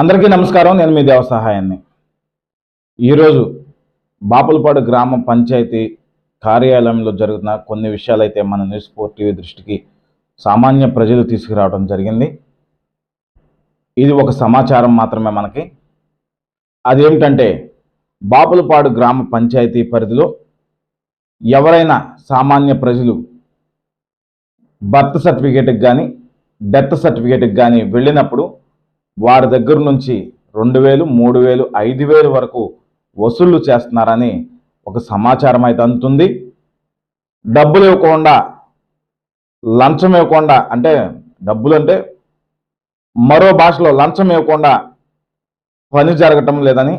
అందరికీ నమస్కారం. నేను మీ దేవ సహాయాన్ని. ఈరోజు బాపులపాడు గ్రామ పంచాయతీ కార్యాలయంలో జరుగుతున్న కొన్ని విషయాలైతే మన న్యూస్ ఫోర్ టీవీ దృష్టికి సామాన్య ప్రజలు తీసుకురావడం జరిగింది. ఇది ఒక సమాచారం మాత్రమే మనకి. అదేమిటంటే బాపులపాడు గ్రామ పంచాయతీ పరిధిలో ఎవరైనా సామాన్య ప్రజలు బర్త్ సర్టిఫికేట్కి కానీ డెత్ సర్టిఫికేట్కి కానీ వెళ్ళినప్పుడు వారి దగ్గర నుంచి రెండు వేలు మూడు వేలు ఐదు వేలు వరకు వసూళ్ళు చేస్తున్నారని ఒక సమాచారం అయితే అందుతుంది. డబ్బులు ఇవ్వకుండా లంచం ఇవ్వకుండా అంటే డబ్బులు అంటే మరో భాషలో లంచం ఇవ్వకుండా పని జరగటం లేదని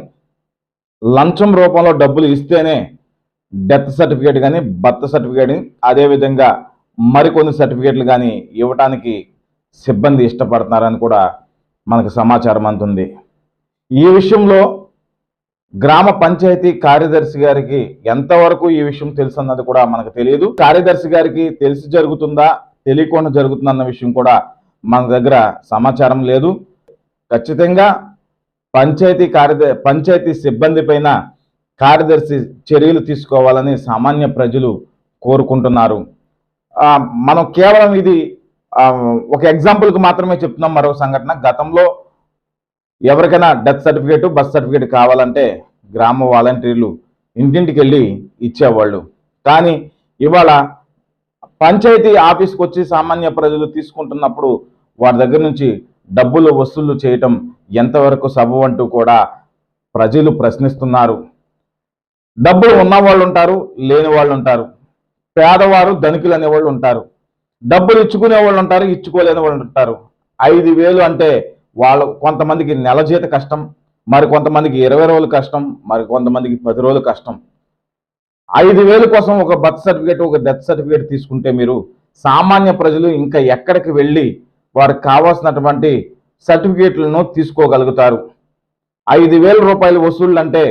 లంచం రూపంలో డబ్బులు ఇస్తేనే డెత్ సర్టిఫికేట్ కానీ బర్త్ సర్టిఫికేట్ అదేవిధంగా మరికొన్ని సర్టిఫికేట్లు కానీ ఇవ్వటానికి సిబ్బంది ఇష్టపడుతున్నారని కూడా మనకు సమాచారం అందుంది ఈ విషయంలో గ్రామ పంచాయతీ కార్యదర్శి గారికి ఎంతవరకు ఈ విషయం తెలుసు అన్నది కూడా మనకు తెలియదు. కార్యదర్శి గారికి తెలిసి జరుగుతుందా తెలియకుండా జరుగుతుందా అన్న విషయం కూడా మన దగ్గర సమాచారం లేదు. ఖచ్చితంగా పంచాయతీ కార్యద పంచాయతీ సిబ్బంది పైన కార్యదర్శి చర్యలు తీసుకోవాలని సామాన్య ప్రజలు కోరుకుంటున్నారు. మనం కేవలం ఇది ఒక ఎగ్జాంపుల్కి మాత్రమే చెప్తున్నాం మరో సంఘటన. గతంలో ఎవరికైనా డెత్ సర్టిఫికేట్ బర్త్ సర్టిఫికేట్ కావాలంటే గ్రామ వాలంటీర్లు ఇంటింటికి వెళ్ళి ఇచ్చేవాళ్ళు. కానీ ఇవాళ పంచాయతీ ఆఫీస్కి వచ్చి సామాన్య ప్రజలు తీసుకుంటున్నప్పుడు వారి దగ్గర నుంచి డబ్బులు వసూలు చేయటం ఎంతవరకు సబు అంటూ కూడా ప్రజలు ప్రశ్నిస్తున్నారు. డబ్బులు ఉన్న వాళ్ళు ఉంటారు లేని వాళ్ళు ఉంటారు. పేదవారు ధనికులు అనేవాళ్ళు ఉంటారు. డబ్బులు ఇచ్చుకునే వాళ్ళు ఉంటారు ఇచ్చుకోలేని వాళ్ళు ఉంటారు. ఐదు వేలు అంటే వాళ్ళు కొంతమందికి నెల జీత కష్టం మరి కొంతమందికి ఇరవై రోజులు కష్టం మరి కొంతమందికి పది రోజులు కష్టం. ఐదు వేలు కోసం ఒక బర్త్ సర్టిఫికేట్ ఒక డెత్ సర్టిఫికేట్ తీసుకుంటే మీరు సామాన్య ప్రజలు ఇంకా ఎక్కడికి వెళ్ళి వారికి కావాల్సినటువంటి సర్టిఫికేట్లను తీసుకోగలుగుతారు. ఐదు వేల రూపాయలు వసూళ్ళు అంటే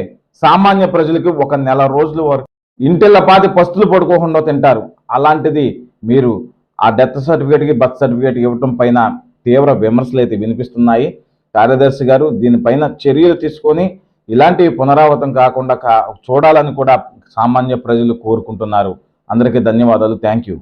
సామాన్య ప్రజలకి ఒక నెల రోజుల వరకు ఇంటిళ్ళ పాతి పస్తులు పడుకోకుండా తింటారు. అలాంటిది మీరు ఆ డెత్ సర్టిఫికేట్కి బర్త్ సర్టిఫికేట్ ఇవ్వటం పైన తీవ్ర విమర్శలు అయితే వినిపిస్తున్నాయి. కార్యదర్శి గారు దీనిపైన చర్యలు తీసుకొని ఇలాంటివి పునరావృతం కాకుండా చూడాలని కూడా సామాన్య ప్రజలు కోరుకుంటున్నారు. అందరికీ ధన్యవాదాలు. Thank you